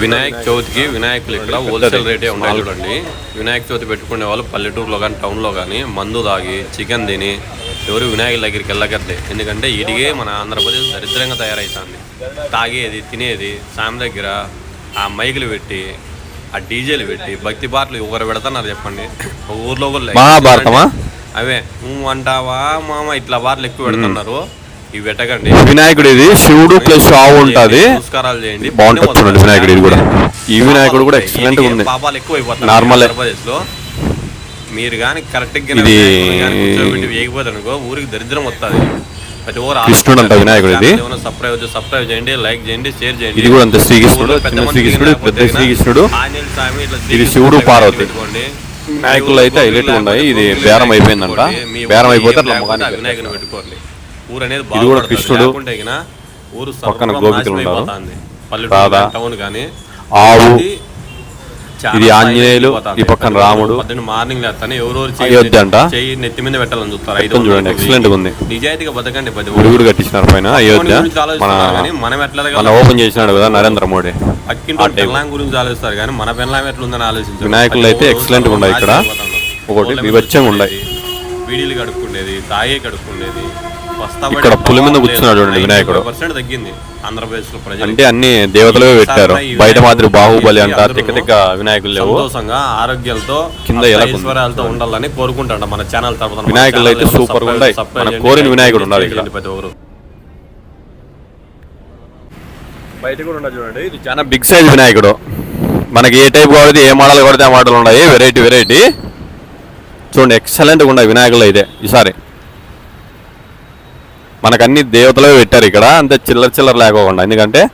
వినాయక చవితికి వినాయకులు ఇక్కడ హోల్సేల్ రేటే ఉన్నాయి చూడండి. వినాయక చవితి పెట్టుకునే వాళ్ళు పల్లెటూరులో కానీ టౌన్లో కానీ మందు తాగి చికెన్ తిని ఎవరు వినాయకుల దగ్గరికి వెళ్ళకద్దే ఎందుకంటే ఇడిగే మన ఆంధ్రప్రదేశ్ దరిద్రంగా తయారవుతుంది తాగేది తినేది సామి దగ్గర ఆ మైకులు పెట్టి ఆ డీజేలు పెట్టి భక్తి పాటలు ఒకరు పెడతాన్నారు చెప్పండి. ఊర్లో మహాభారతమా? అవే అంటావా మామ ఇట్లా వార్లు ఎక్కువ పెడుతున్నారు. ఇవి పెట్టకండి వినాయకుడు ఇది శివుడు ప్లస్ ఆవు ఉంటది నమస్కారాలు చేయండి బాగుంటుంది చూడండి వినాయకుడు ఇది కూడా ఈ వినాయకుడు కూడా ఎక్సలెంట్ ఉంది పాపాలు ఎక్కువ అయిపోతాయి నార్మలే. లో మీరు కానీ కరెక్ట్గా ఇది- వేయకపోతే అనుకో ఊరికి దరిద్రం వస్తుంది ప్రతి ఊరు కృష్ణుడు అంట వినాయకుడు ఇది. సబ్స్క్రైబ్ సబ్స్క్రైబ్ చేయండి లైక్ చేయండి షేర్ చేయండి ఇది కూడా అంతే శ్రీకృష్ణుడు, చిన్న శ్రీకృష్ణుడు, పెద్ద శ్రీకృష్ణుడు. ఇది శివుడు, పార్వతి. పెట్టుకోండి. వినాయకులు అయితే హైలైట్ ఉన్నాయి. ఇది బేరం అయిపోయిందంట. బేరం అయిపోతే అట్లా వినాయకుని పెట్టుకోండి ఊరు అనేది. కృష్ణుడు. లేకుంటే ఊరు పక్కన గోపికలు ఉన్నారు. పల్లెటూరు టౌన్ కానీ ఆవు ఇది ఆంజనేయులు. ఈ పక్కన రాముడు. మార్నింగ్ లేస్తానే ఎవరెవరు అంట. చెయ్యి నెత్తి మీద పెట్టాలని చూస్తారు ఐదు చూడండి, గా ఉంది. నిజాయితీగా బతకండి పది గుడి కట్టించినారు పైన అయోధ్య మన ఎట్లా మన ఓపెన్ చేసినాడు కదా నరేంద్ర మోడీ పక్కింటి పెళ్ళాం గురించి ఆలోచిస్తారు కానీ మన పెళ్ళాం ఎట్లుందని ఆలోచించారు వినాయకులు అయితే గా ఉన్నాయి ఇక్కడ. ఒకటి వివచ్చంగా ఉన్నాయి. వీడియోలు కడుక్కునేది తాగే కడుక్కునేది వస్తా ఇక్కడ పులి మీద కూర్చున్నాడు చూడండి వినాయకుడు. పర్సెంట్ తగ్గింది ఆంధ్రప్రదేశ్లో ప్రజలు. అంటే అన్ని దేవతలవే పెట్టారు. బయట మాదిరి బాహుబలి అంట తిక్క తిక్క వినాయకులు లేవు. సంతోషంగా ఆరోగ్యాలతో కింద? ఐశ్వర్యాలతో ఉండాలని కోరుకుంటాడు మన ఛానల్ తరపున. వినాయకులు అయితే సూపర్గా ఉన్నాయి. మన కోరిన వినాయకుడు ఉన్నాడు ఇక్కడ. ప్రతి ఒక్కరు. బయట కూడా ఉండదు చూడండి. ఇది చాలా బిగ్ సైజ్ వినాయకుడు. మనకి ఏ టైప్ కావాలి ఏ మోడల్ కొడితే ఆ మోడల్ ఉన్నాయి వెరైటీ వెరైటీ చూడండి ఎక్సలెంట్గా ఉన్నాయి వినాయకులు అయితే ఈసారి. మనకన్నీ దేవతలే పెట్టారు ఇక్కడ. అంతే చిల్లర చిల్లర లేకోకుండా. ఎందుకంటే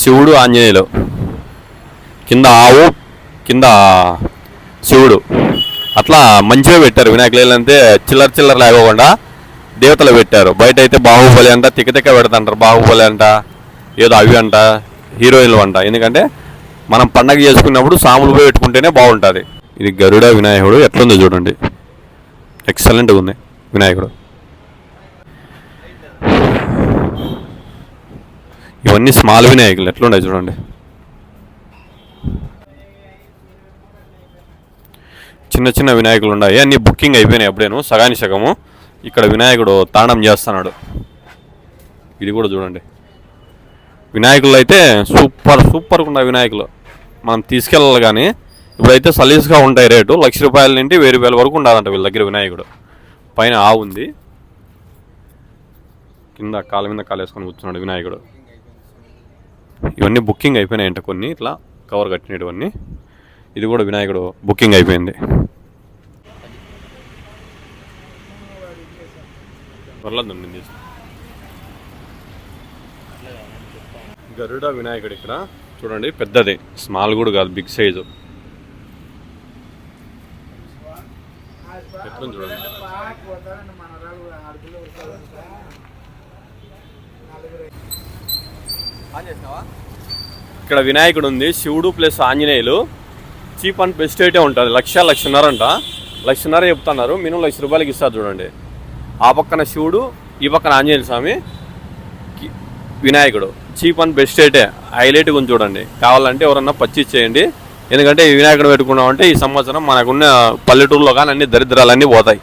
శివుడు ఆంజనేయులు. కింద ఆవు కింద శివుడు. అట్లా మంచిగా పెట్టారు. వినాయకులు అంతే చిల్లర చిల్లర లేకోకుండా దేవతలు పెట్టారు. బయట అయితే బాహుబలి అంట తిక్క తిక్క పెడతాంటారు. బాహుబలి అంట ఏదో అవి అంట హీరోయిన్లు అంట. ఎందుకంటే మనం పండగ చేసుకున్నప్పుడు సాములు పోయి పెట్టుకుంటేనే బాగుంటుంది. ఇది గరుడ వినాయకుడు. ఎట్లుందో చూడండి. ఎక్సలెంట్గా ఉంది వినాయకుడు. ఇవన్నీ స్మాల్ వినాయకులు ఎట్లున్నాయి చూడండి. చిన్న చిన్న వినాయకులు ఉన్నాయి. అన్ని బుకింగ్ అయిపోయినాయి అప్పుడేను. సగాని సగము. ఇక్కడ వినాయకుడు తాండం చేస్తున్నాడు. ఇది కూడా చూడండి. వినాయకులు అయితే సూపర్ సూపర్గా ఉన్నాయి వినాయకులు. మనం తీసుకెళ్ళాలి కానీ ఇప్పుడైతే సలీస్గా ఉంటాయి రేటు. లక్ష రూపాయల నుండి వెయ్యి రూపాయల వరకు ఉండాలంట వీళ్ళ దగ్గర వినాయకుడు. పైన ఆవు ఉంది. కింద కాళ్ళ మీద కాలేసుకొని కూర్చున్నాడు వినాయకుడు. ఇవన్నీ బుకింగ్ అయిపోయినాయంట కొన్ని ఇట్లా కవర్ కట్టినటువన్నీ. ఇది కూడా వినాయకుడు బుకింగ్ అయిపోయింది. పర్లేదు ఉండింది గరుడ వినాయకుడు ఇక్కడ. చూడండి పెద్దది. స్మాల్ కూడా కాదు బిగ్ సైజు. చూడండి. ఇక్కడ వినాయకుడు ఉంది శివుడు ప్లస్ ఆంజనేయులు. చీప్ అండ్ బెస్ట్ అయితే ఉంటుంది లక్ష లక్షన్నర అంట. లక్షన్నర చెప్తున్నారు మినిమం లక్ష రూపాయలకి ఇస్తారు చూడండి. ఆ పక్కన శివుడు ఈ పక్కన ఆంజనేయ స్వామి వినాయకుడు. చీప్ అండ్ బెస్ట్ అయితే హైలైట్ గురించి చూడండి. కావాలంటే ఎవరన్నా పర్చేజ్ చేయండి. ఎందుకంటే ఈ వినాయకుడు పెట్టుకున్నామంటే ఈ సంవత్సరం మనకున్న పల్లెటూరులో కానీ అన్ని దరిద్రాలన్నీ పోతాయి.